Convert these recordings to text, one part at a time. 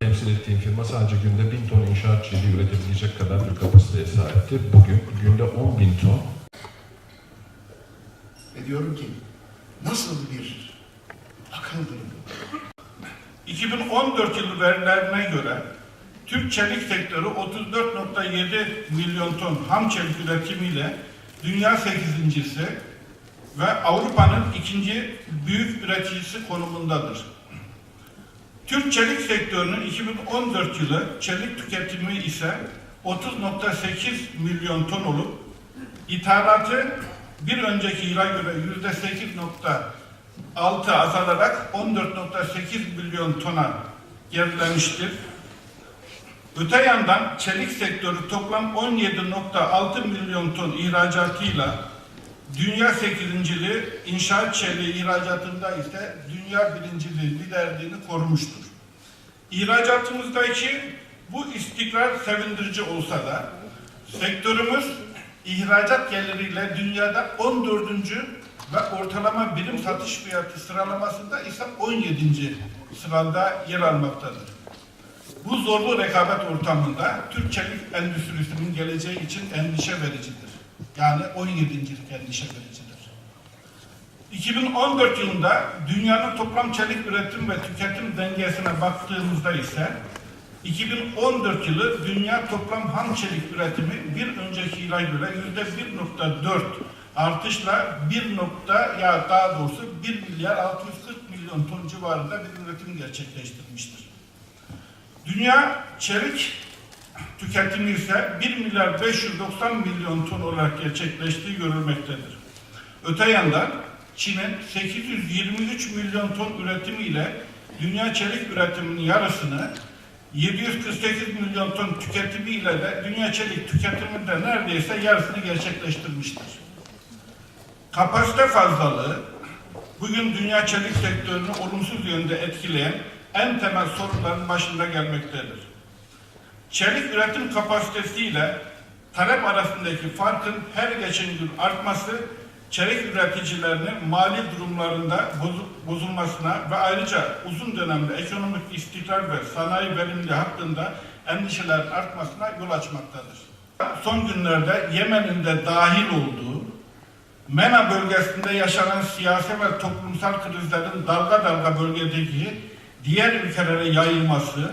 temsil ettiğim firma sadece günde 1000 ton inşaat çeliği üretebilecek kadar bir kapasiteye sahipti. Bugün günde 10 bin ton Ve diyorum ki nasıl bir akıldır bu? 2014 yılı verilerine göre Türk çelik sektörü 34.7 milyon ton ham çelik üretimiyle dünya 8.si ve Avrupa'nın ikinci büyük üreticisi konumundadır. Türk çelik sektörünün 2014 yılı çelik tüketimi ise 30.8 milyon ton olup ithalatı bir önceki yıla göre %8.6 azalarak 14.8 milyon tona gerilemiştir. Öte yandan çelik sektörü toplam 17.6 milyon ton ihracatıyla dünya 8.liği, inşaat çeliği ihracatında ise dünya birinciliği liderliğini korumuştur. İhracatımızdaki bu istikrar sevindirici olsa da sektörümüz ihracat geliriyle dünyada 14. ve ortalama birim satış fiyatı sıralamasında ise 17. sırada yer almaktadır. Bu zorlu rekabet ortamında Türk çelik endüstrisinin geleceği için endişe vericidir. Yani 17. endişe vericidir. 2014 yılında dünyanın toplam çelik üretim ve tüketim dengesine baktığımızda ise 2014 yılı dünya toplam ham çelik üretimi bir önceki yıla göre yüzde 1.4 artışla 1 nokta ya daha doğrusu 1 milyar 640 milyon ton civarında bir üretim gerçekleştirmiştir. Dünya çelik tüketimi ise 1 milyar 590 milyon ton olarak gerçekleştiği görülmektedir. Öte yandan Çin'in 823 milyon ton üretimiyle dünya çelik üretiminin yarısını 748 milyon ton tüketimiyle de dünya çelik tüketiminde neredeyse yarısını gerçekleştirmiştir. Kapasite fazlalığı bugün dünya çelik sektörünü olumsuz yönde etkileyen en temel sorunların başında gelmektedir. Çelik üretim kapasitesiyle talep arasındaki farkın her geçen gün artması çelik üreticilerinin mali durumlarında bozu- bozulmasına ve ayrıca uzun dönemde ekonomik istikrar ve sanayi verimliliği hakkında endişelerin artmasına yol açmaktadır. Son günlerde Yemen'in de dahil olduğu MENA bölgesinde yaşanan siyasi ve toplumsal krizlerin dalga dalga bölgedeki diğer ülkelere yayılması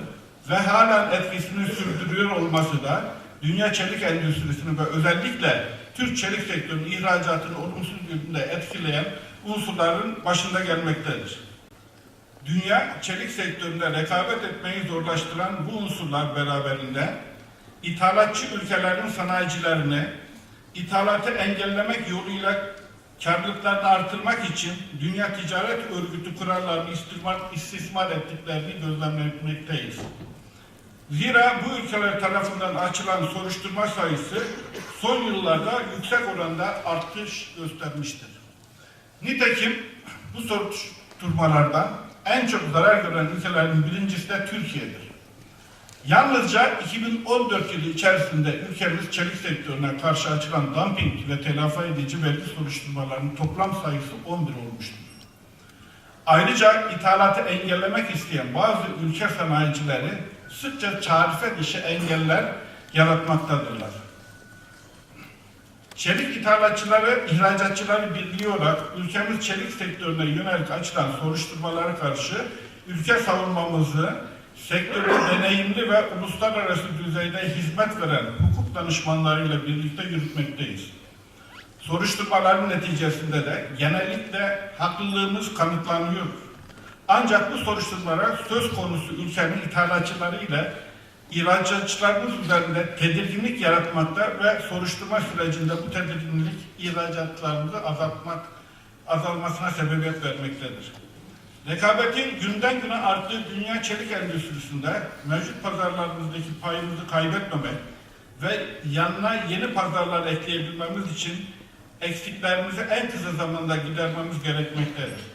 ve halen etkisini sürdürüyor olması da dünya çelik endüstrisini ve özellikle Türk çelik sektörünün ihracatını olumsuz yönde etkileyen unsurların başında gelmektedir. Dünya çelik sektöründe rekabet etmeyi zorlaştıran bu unsurlar beraberinde ithalatçı ülkelerin sanayicilerini ithalatı engellemek yoluyla karlılıklarını artırmak için Dünya Ticaret Örgütü kurallarını istismar, istismar ettiklerini gözlemlemekteyiz. Zira bu ülkeler tarafından açılan soruşturma sayısı son yıllarda yüksek oranda artış göstermiştir. Nitekim bu soruşturmalardan en çok zarar gören ülkelerin birincisi de Türkiye'dir. Yalnızca 2014 yılı içerisinde ülkemiz çelik sektörüne karşı açılan dumping ve telafi edici vergi soruşturmalarının toplam sayısı 11 olmuştur. Ayrıca ithalatı engellemek isteyen bazı ülke sanayicileri sıkça tarife dışı engeller yaratmaktadırlar. Çelik ithalatçıları, ihracatçıları birliği olarak ülkemiz çelik sektörüne yönelik açılan soruşturmalara karşı ülke savunmamızı sektörde deneyimli ve uluslararası düzeyde hizmet veren hukuk danışmanlarıyla birlikte yürütmekteyiz. Soruşturmaların neticesinde de genellikle haklılığımız kanıtlanıyor. Ancak bu soruşturmalar söz konusu ülkenin ithalatçıları ile ihracatçılarımız üzerinde tedirginlik yaratmakta ve soruşturma sürecinde bu tedirginlik ihracatlarımızı azaltmak, azalmasına sebebiyet vermektedir. Rekabetin günden güne arttığı dünya çelik endüstrisinde mevcut pazarlarımızdaki payımızı kaybetmemek ve yanına yeni pazarlar ekleyebilmemiz için eksiklerimizi en kısa zamanda gidermemiz gerekmektedir.